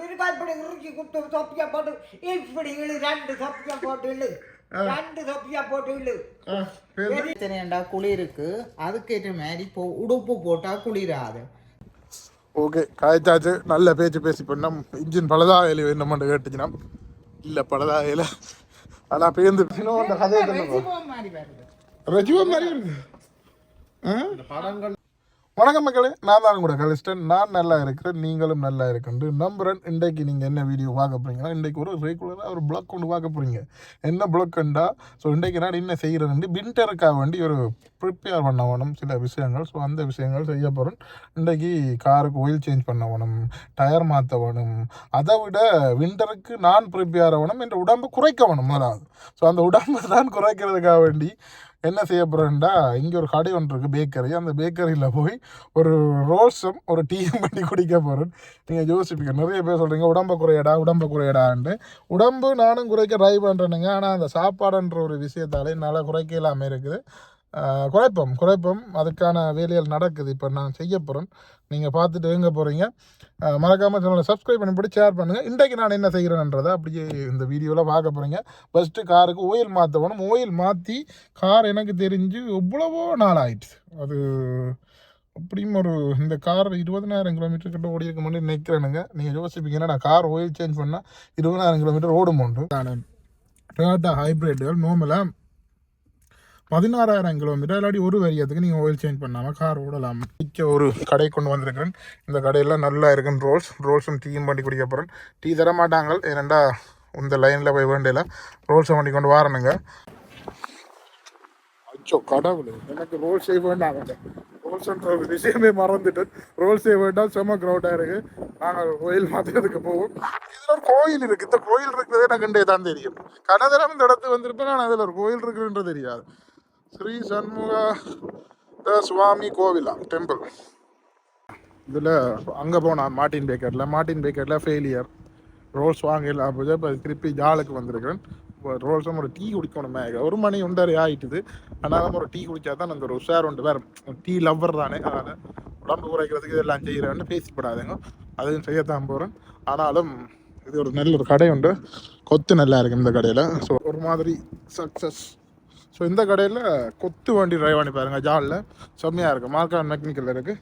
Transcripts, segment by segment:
குளிருக்கா இப்படி உருக்கி குத்து தொப்பியா போட்டு இப்படி இழு ரெண்டு தொப்பியா போட்டு இழு ரெண்டு தொப்பியா போட்டு இழு எத்தனைண்டா குளிருக்கு அதுக்கேற்ற மாதிரி இப்போ உடுப்பு போட்டா குளிராது. ஓகே காய்ச்சாச்சு. நல்ல பேச்சு பேசி பண்ணோம் இன்ஜின் பலதாயில வேணுமென்று கேட்டுச்சுனா இல்லை பலதாயில ஆனால் பேருந்து அந்த கதையை சொல்லுங்க. மாதிரி வருது. ஆ? வணக்கம் மக்களே நான் தான் கூட கலிஸ்டன் நான் நல்லா இருக்கிறேன் நீங்களும் நல்லா இருக்குன்னு நம்புறேன். இன்றைக்கு நீங்கள் என்ன வீடியோ பார்க்க போகிறீங்கன்னா இன்றைக்கு ஒரு ரெகுலராக ஒரு பிளாக் ஒன்று பார்க்க போகிறீங்க என்ன பிளாக்ண்டா ஸோ இன்றைக்கு நான் என்ன செய்கிறேன் வின்டருக்காக வேண்டி ஒரு ப்ரிப்பேர் பண்ண வேணும் சில விஷயங்கள். ஸோ அந்த விஷயங்கள் செய்ய போகிறேன் இன்றைக்கு காருக்கு ஆயில் சேஞ்ச் பண்ண வேணும் டயர் மாற்ற வேணும். அதை விட வின்டருக்கு நான் ப்ரிப்பேர் ஆகணும் என்ற உடம்பு குறைக்க வேணும் முதலாவது. ஸோ அந்த உடம்பை தான் குறைக்கிறதுக்காக வேண்டி என்ன செய்ய போகிறேன்டா இங்கே ஒரு கடை ஒன்று இருக்குது பேக்கரி அந்த பேக்கரியில் போய் ஒரு ரோஸும் ஒரு டீயும் பண்ணி குடிக்க போகிறேன் நீங்கள் யோசிப்பீங்க நிறைய பேர் சொல்கிறீங்க உடம்பை குறையடா உடம்பை குறையடான்ட்டு. உடம்பு நானும் குறைக்க ட்ரை பண்ணுறேனுங்க ஆனால் அந்த சாப்பாடுன்ற ஒரு விஷயத்தாலே என்னால் குறைக்க இல்லாமல் இருக்குது. குறைப்போம் குறைப்போம் அதுக்கான வேலைகள் நடக்குது. இப்போ நான் செய்ய போகிறேன் நீங்கள் பார்த்துட்டு எங்கே போகிறீங்க மறக்காமல் சேனலை சப்ஸ்கிரைப் பண்ணி போட்டு ஷேர் பண்ணுங்கள் இன்றைக்கு நான் என்ன செய்கிறேன்றதை அப்படியே இந்த வீடியோவில் பார்க்க போகிறீங்க ஃபஸ்ட்டு காருக்கு ஓயில் மாற்றணும் ஓயில் மாற்றி கார் எனக்கு தெரிஞ்சு எவ்வளவோ நாள் ஆயிடுச்சு. அது அப்படியும் ஒரு இந்த கார் இருபதனாயிரம் கிலோமீட்டர் கிட்ட ஓடி இருக்க முன்னாடி நிற்கிறேனுங்க நீங்கள் யோசிப்பீங்கன்னா நான் கார் ஓயில் சேஞ்ச் பண்ணால் இருபதாயிரம் கிலோமீட்டர் ஓடும் உண்டு நான் டொயோட்டா ஹைப்ரிட்கள் நார்மலாக பதினாறாயிரம் கிலோமீட்டர் இல்லாட்டி ஒரு வரியத்துக்கு நீங்கள் ஆயில் சேஞ்ச் பண்ணாமல் கார் ஓடலாம். மிக்க ஒரு கடை கொண்டு வந்திருக்கிறேன். இந்த கடையில் நல்லா இருக்குன்னு ரோல்ஸ் ரோல்ஸும் டீயும் பண்ணி குடிக்க போகிறேன் டீ தர மாட்டாங்க ஏனண்டா இந்த லைனில் போய் வேண்டியல ரோல்ஸை பண்ணி கொண்டு வரணுங்க. அச்சோ கடவுள் எனக்கு ரோல் செய்ய வேண்டாம். ரோல்ஸ்ன்ற ஒரு விஷயமே மறந்துட்டு ரோல் செய்ய வேண்டாம் செம க்ரௌடாக இருக்கு. நாங்கள் கோயில் மாற்றுறதுக்கு போவோம். இதில் ஒரு கோயில் இருக்குது இந்த கோயில் இருக்கிறதே எனக்கு கண்டே தான் தெரியும். கனதரம் இந்த இடத்துக்கு வந்திருப்பேன் நான் அதில் ஒரு கோயில் இருக்குன்றது தெரியாது. ஸ்ரீ சண்முக த சுவாமி கோவிலா டெம்பிள் இதில் அங்கே போனான் மார்ட்டின் பேக்கரில் மார்ட்டின் பேக்கரில் ஃபெயிலியர் ரோல்ஸ் வாங்கலாம் அப்போ இப்போ திருப்பி ஜாலுக்கு வந்திருக்கிறேன். இப்போ ரோல்ஸும் ஒரு டீ குடிக்கணும். மேக ஒரு மணி ஒன்றரை ஆயிட்டுது. அதனால ஒரு டீ குடித்தா தான் அந்த ஒரு உஷார் ஒன்று வேறு டீ லவ்வர் தானே அதனால் உடம்பு குறைக்கிறதுக்கு இதெல்லாம் செய்கிறேன்னு பேசிப்படாதுங்க. அதையும் செய்யத்தான் போகிறேன் ஆனாலும் இது ஒரு நல்ல ஒரு கடை உண்டு. கொத்து நல்லா இருக்கு இந்த கடையில். ஸோ ஒரு மாதிரி சக்ஸஸ் ஸோ இந்த கடையில் கொத்து வண்டி ட்ரைவ் பண்ணி பாருங்கள் ஜாலில். செம்மையாக இருக்குது மார்க்கான் மெக்னிக்கல் இருக்குது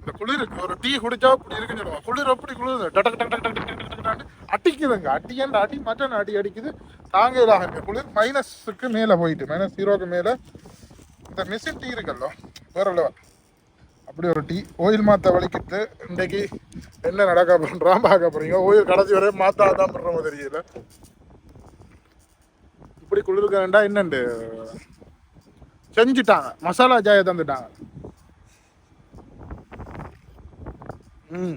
இந்த குளிர் ஒரு டீ குடிச்சா அப்படி இருக்குன்னு சொல்லுவாங்க. குளிர் அப்படி குளிர் டடக் டடக் டக் டக் டக் டக் அடி மட்டன் அடி அடிக்குது. தாங்க இதாக இருக்கு குளிர். மைனஸுக்கு மேலே போயிட்டு மைனஸ் ஜீரோக்கு மேலே. இந்த மிஷின் டீ இருக்குல்லோ வேற லெவல் அப்படி ஒரு டீ. ஓயில் மாற்ற வலிக்கிட்டு இன்றைக்கு என்ன நடக்க போகிறோம் பார்க்க போகிறீங்க ஓயில் கடைசி வரையும் மாற்றாதான் பண்ணுறோமோ தெரியல. இப்படி குளிர்க்க வேண்டாம் என்னண்டு? செஞ்சுட்டாங்க. மசாலா ஜாயை தந்துட்டாங்க. ம்.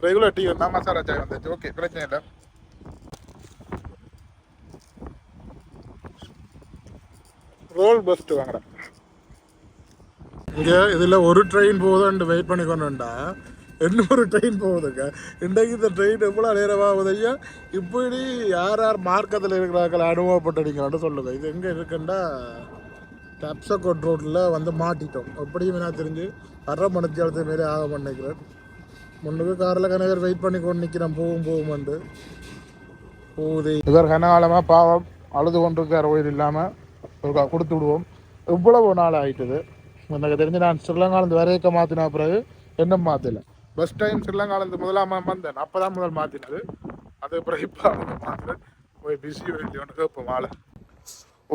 ரெகுலர் டீ வந்தால் மசாலா ஜாய் வந்துச்சு ஓகே பிரச்சனை இல்லை. ரோல் பஸ்ட் வாங்குறேன் இங்கே இதில் ஒரு ட்ரெயின் போதும் வெயிட் பண்ணி இன்னொரு ட்ரெயின் போகுதுங்க. இன்றைக்கு இந்த ட்ரெயின் எவ்வளோ நேரம் ஆகுது ஐயா இப்படி யார் யார் மார்க்கத்தில் இருக்கிறார்கள் அனுபவப்பட்டிருக்கிறான்னு சொல்லுங்க. இது எங்கே இருக்குண்டா? டப்சகோட் ரோட்டில் வந்து மாட்டிட்டோம். எப்படியும் நான் தெரிஞ்சு அரை மணித்தியாலத்து மாரி ஆக பண்ணிக்கிறேன் முன்னுக்கு காரில் கணவர் வெயிட் பண்ணி கொண்டு நிற்கிறேன் போகும் போகும்ண்டு போகுது. இவர் கனகாலமாக பாவம் அழுது கொண்டிருக்கார். உயிர் இல்லாமல் கொடுத்து விடுவோம். இவ்வளவு நாள் ஆயிட்டுது. எனக்கு தெரிஞ்சு நான் ஸ்ரீலங்காலேருந்து வரையக்க மாற்றின பிறகு என்ன மாற்றல ஃபஸ்ட் டைம் ஸ்ரீலங்காலேருந்து முதலாம் வந்தேன். அப்போ தான் முதல் மாற்றினது அதுக்கப்புறம் இப்போ மாற்றுறேன் போய் பிஸி இல்லையோன்னு இப்போ மாலை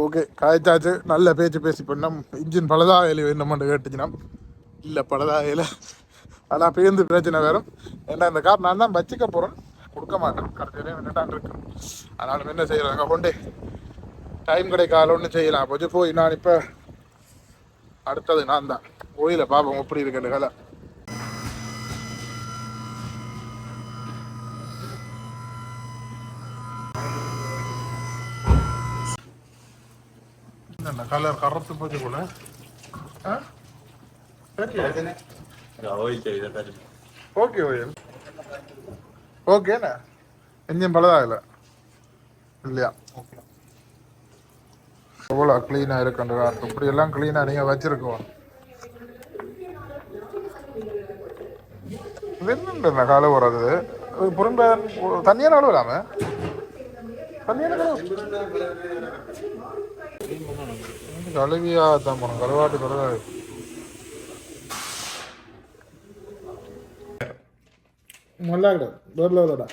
ஓகே காய்ச்சாச்சு. நல்ல பேச்சு பேசி பண்ணோம் இன்ஜின் பலதாயில வேணுமென்று கேட்டுச்சுனா இல்லை பலதாயில ஆனால் பேருந்து பிரச்சனை வேறும். ஏன்னா இந்த கார் நான் தான் வச்சுக்க போகிறேன் கொடுக்க மாட்டேன். கடைசியிலே நின்றுட்டாங்க இருக்கு? அதனால என்ன செய்யறாங்க கொண்டே டைம் கிடைக்கால ஒன்று செய்யலாம். போச்சு போய் நான் இப்போ அடுத்தது நான் தான். கோயிலை பார்ப்போம். எப்படி இருக்குன்னு கதை. കറക്കുന്നുണ്ട് കലർ കറുത്ത് പോയിക്കോളെ ഓക്കെ ഓയിൽ ഓക്കേനാ എഞ്ചിൻ പലതാകല ഇല്ല எவ்வளோ க்ளீனாக இருக்குன்ற இப்படியெல்லாம் க்ளீனாக நீங்கள் வச்சுருக்கோம். இது என்னன்றா காலை வர்றது புறம்ப தண்ணியான அளவு இல்லாமல் தண்ணியான அளவு கழுவியா தான் போனோம். கருவாட்டு கருவாடு நல்லா கிடையாது லெவலடா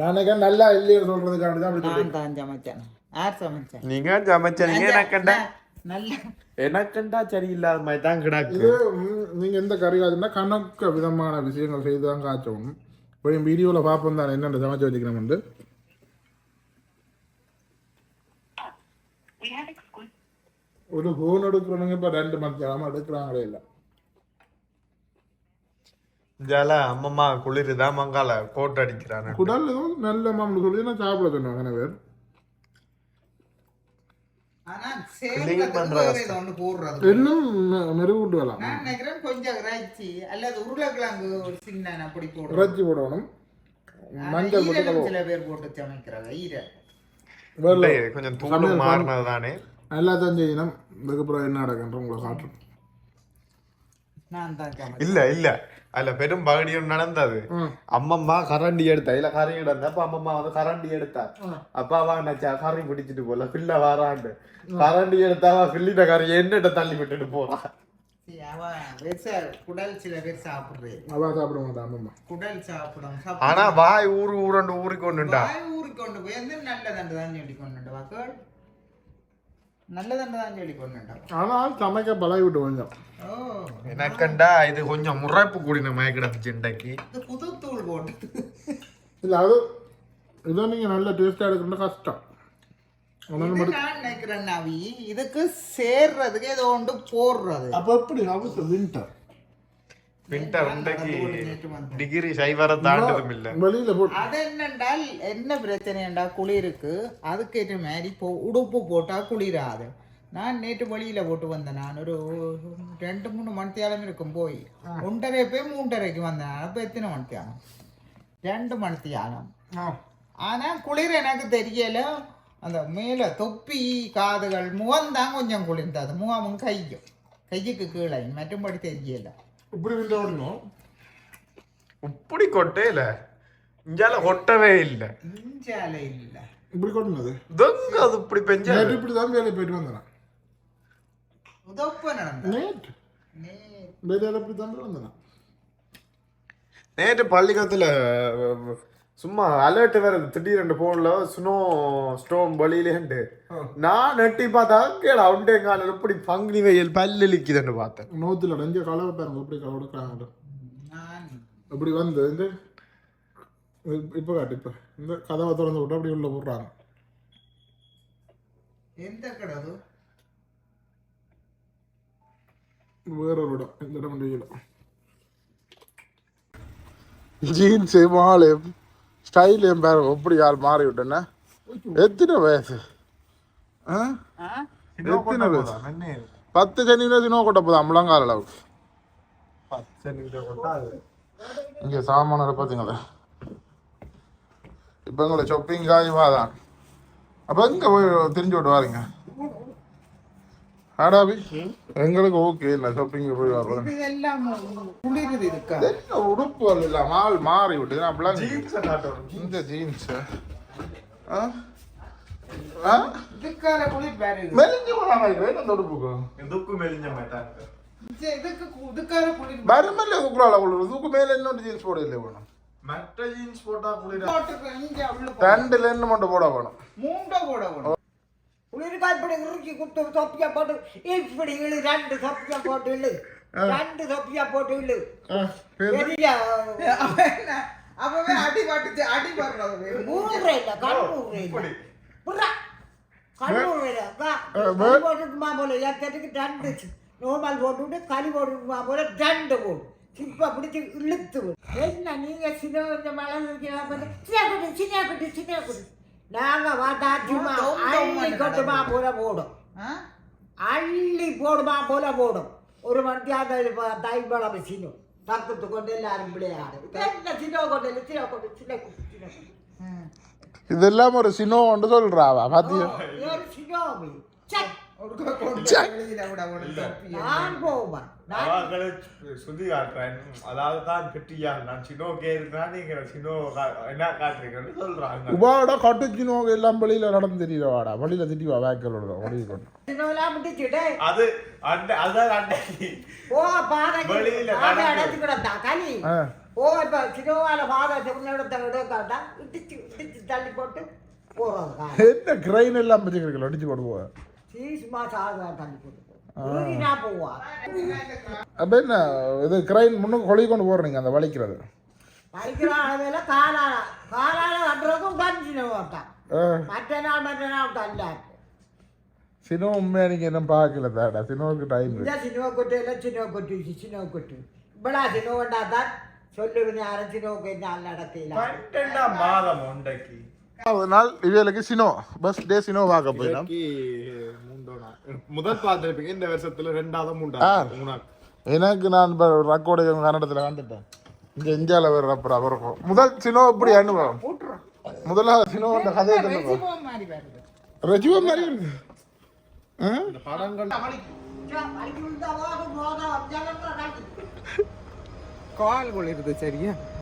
நானே நல்லா இல்லையோ சொல்றதுக்காண்டி தான் நான் சமைச்சேன். யார் சமைச்சேன்? நீங்க சமைச்சீங்க எனக்கண்டா நல்ல எனக்கண்டா சரியில்லாத மாதிரி தான் கிடக்கு. எந்த கறி காய்ச்சுன்னா கணக்க விதமான விஷயங்கள் செய்து தான் காய்ச்சணும். போய் வீடியோவில் பார்ப்போம் தான் என்னென்ன சமைச்சு வச்சுக்கணும்னு. ஒரு ஃபோன் எடுக்கிறவங்க இப்போ ரெண்டு மத்தியானம் எடுக்கிறாங்களே இல்லை ஜால அம்மம்மா குளிருதான் மங்கால கோட் அடிக்கிறானு குடல் நல்ல மாமனு சொல்லி நான் சாப்பிட சொன்னேன் போடுறது இன்னும் மெருகூட்டு வரலாம் கொஞ்சம் இறைச்சி அல்லது உருளைக்கிழங்கு ஒரு சின்ன அப்படி போடுறது இறைச்சி போடணும் மஞ்சள். சில பேர் போட்டு சமைக்கிறாங்க கொஞ்சம் தூள் மாறினது தானே நல்லா தான் செய்யணும். இதுக்கப்புறம் என்ன நடக்குன்ற உங்களை காட்டுறேன் இல்ல இல்ல. அதுல பெரும் பகுதியும் நடந்தது. அம்மம்மா கரண்டி எடுத்தா இல்ல கறி எடுத்தா அப்ப அம்மம்மா வந்து கரண்டி எடுத்தா. அப்ப அவ நினைச்சா கறி பிடிச்சிட்டு போல பிள்ளை வாராண்டு. கரண்டி எடுத்தா பிள்ளிட்ட கறி என்னட்ட தள்ளி விட்டுட்டு போறா. ஆனா வாய் ஊரு ஊரண்டு ஊருக்கு கொண்டுட்டா வாய் ஊருக்கு கொண்டு போய் வந்து நல்ல தண்டு தான் சொல்லி கொண்டுட்டு வாக்கள் நல்ல தண்டு தான் சொல்லி கொண்டுட்டா ஆனால் சமைக்க பழகி விட்டு கொஞ்சம். ஓ எனக்கண்டா இது கொஞ்சம் முறைப்பு கூடின மயக்கிடச்சு இன்றைக்கு இது புது தூள் போட்டு. இல்லை அது இதை நீங்கள் நல்ல டேஸ்ட்டாக எடுக்கணும்னா கஷ்டம். நினைக்கிறேன் நவி. இதுக்கு சேர்றதுக்கு ஏதோ ஒன்று போடுறது. அப்போ எப்படி? ஹவுஸ் வின்டர் வின்டர் இன்றைக்கு நேற்று வந்து. டிகிரி சைவரை தாண்டதும் இல்ல. வெளியில் போட்டு அது என்னென்றால் என்ன பிரச்சனைண்டா குளிருக்கு? அதுக்கேற்ற மாதிரி இப்போ உடுப்பு போட்டா குளிராது. நான் நேற்று வழியில போட்டு வந்தேன். நான் ஒரு ரெண்டு மூணு மணித்தியாலம் இருக்கும் போய். ஒன்றரை போய் மூன்றரைக்கு வந்தேன். அப்போ எத்தனை மணித்தியாலம்? ரெண்டு மணித்தியாலம். ஆ. ஆனா குளிர் எனக்கு தெரியல. அந்த மேலே தொப்பி காதுகள் முகம் தான் கொஞ்சம் குளிர்ந்தது. முகமும் கையும். கையுக்கு கீழே. மற்றும்படி தெரியல. இப்படி வின்டர் ஓடணும் இப்படி கொட்டேல இங்கால கொட்டவே இல்ல. இஞ்சால இல்லை. இப்படி கொட்டினது? தொங்க அது இப்படி பெஞ்சா நேற்று இப்படி தான் வேலையை போயிட்டு வந்தேன்? உதப்ப நடந்தது. நேற்று? நே வேலையில் இப்படி தான் போய் வந்தேன்? நேற்று பள்ளிக்கூடத்துல சும்மா அலர்ட் வேற திடீர்னு போன்ல ஸ்னோ ஸ்டோம் வழியிலேண்டு. நான் நெட்டி பார்த்தா கேடா உண்டே காலம் இப்படி பங்குனி வெயில் பல்லு இழிக்குதுன்னு பார்த்தேன். நோத்தில் அடைஞ்ச கலவை பாருங்க எப்படி கலவை எடுக்கிறாங்க நான் இப்படி வந்து இந்த இப்போ காட்டு இப்போ. இந்த கதவை திறந்து விட்டு அப்படி உள்ள போடுறாங்க. எந்த கடவு வேற ஒரு இடம் இந்த இடம் ஜீன்ஸு மாலு ஸ்டைலையும் பாருங்க எப்படி யார் மாறி விட்டேன்னா எத்தனை வயசு? ஆ? எத்தனை வயசு? பத்து சென்டிமீட்டர் சின்ன கொட்ட போதும் முழங்கால் அளவு. இங்கே சாமானை பார்த்தீங்களா இப்போ எங்களை ஷாப்பிங் காய்வா தான். அப்போ எங்கே போய் தெரிஞ்சு விட்டு வாருங்க? ஆடாபி எங்களுக்கு ஓகே இல்லை ஷாப்பிங் போய் வரோம் உடுப்பு இல்லை மால் மாறி விட்டு நான் அப்படிலாம் இந்த ஜீன்ஸ் குளிர். மெலிஞ்சு போனாங்க இந்த உடுப்புக்கு துக்கு மெலிஞ்ச மாட்டாங்க குளிர் வருமல்ல இதுக்குள்ள உள்ள இதுக்கு மேல இன்னொரு ஜீன்ஸ் போட இல்லை வேணும் மற்ற ஜீன்ஸ் போட்டா குளிர. ரெண்டுல என்ன மட்டும் போட வேணும் மூண்டை போட வேணும். குளிர்காய் இப்படி இறுக்கி குத்து தொப்பியா போட்டு இப்படி இழு ரெண்டு தொப்பியா போட்டு இழு ரெண்டு தொப்பியா போட்டு இழு பெரிய அவன் என்ன, அவன் அடி பட்டுச்சு, அடி படுறது. ஊர்ற இல்ல கண்ணூர் இல்ல புறா கண்ணூர் இல்ல களி போட்டுட்டுமா போல ஏத்தட்டுக்கு ரெண்டு நோமல் போட்டுவிட்டு களி போட்டுட்டுமா போல ரெண்டு போடு சிப்பா பிடிச்சி இழுத்து விடு. என்ன நீங்க சின்ன கொஞ்சம் மழை சின்ன குட்டி சின்ன குட்டி சின்ன குட்டி நாங்க வாட்டாச்சுமா தொம் தொம் அள்ளி கொட்டுமா போல போடும்? அள்ளி போடுமா போல போடும் ஒரு மணித்தியாக தைப்பழம் சின்னம் பக்கத்து கொண்டு எல்லாரும் என்ன சின்ன கொண்டு சின்ன கொண்டு சின்ன சின்ன. இதெல்லாம் ஒரு சினோன்னு சொல்றாவா பாத்தியா ஒரு சினோமி சக் நான் போவேன் சுத்தி காட்டுறேன். அதாவது தான் பெட்டியா நான் சினோ கேருக்கா நீங்க சினோ என்ன காட்டுறீங்கன்னு சொல்றாங்க. உபாவோட கட்டுச்சு நோக எல்லாம் வெளியில நடந்து தெரியவாடா வெளியில திட்டி வா வேக்கலோட வழியை கொண்டு அது அண்டை அதுதான் ஓ வெளியில பாதை நடந்து. அடைச்சு கிடந்தா களி. ஆ. ஓ இப்ப சின்னவால பாதை சின்னத்தை விடக்காட்டா இடிச்சு இடிச்சு தள்ளி போட்டு போறதுக்கா என்ன கிரைன் எல்லாம் வச்சுக்கிறீங்களா அடிச்சு போடுவோம். சீசுமா சாதா தள்ளி போட்டு போவா அப்ப என்ன இது கிரைன் முன்னுக்கு கொலை கொண்டு போடுறீங்க அந்த வலிக்கிறது. படிக்கிற அளவில் காலால காலால கட்டுறதுக்கும் தான் சின்னவாட்டான் மற்ற நாள் மற்ற நாள் தள்ளா சினோ உண்மையா நீங்க என்ன பார்க்கல தாடா சினோவுக்கு டைம் இந்த சினிமா கொட்டு எல்லாம் சினிமா கொட்டு சினிமா கொட்டு இவ்வளோ சினிமா கொண்டாதான் சொல்லுவது யாரும் சினிமாவுக்கு என்ன பன்னெண்டாம் மாதம் ஒரு நாள் இவளுக்கு சினோ பஸ் டே சினோ பார்க்க போயிடும் முதல் பார்த்திருப்பீங்க இந்த வருஷத்துல ரெண்டாவது. மூன்றாவது எனக்கு நான் இப்போ ரக்கோடைய கன்னடத்தில் வந்துட்டேன் இங்கே இந்தியாவில் வேறு ரப்பர் அவருக்கும் முதல் சினோ இப்படி அனுபவம்? முதல்ல சினோ அந்த கதையை ரெசிபோ மாதிரி வருது ரஜிவா மாதிரி இருக்கு. ஆ? படங்கள் கால் குளிருது சரியா?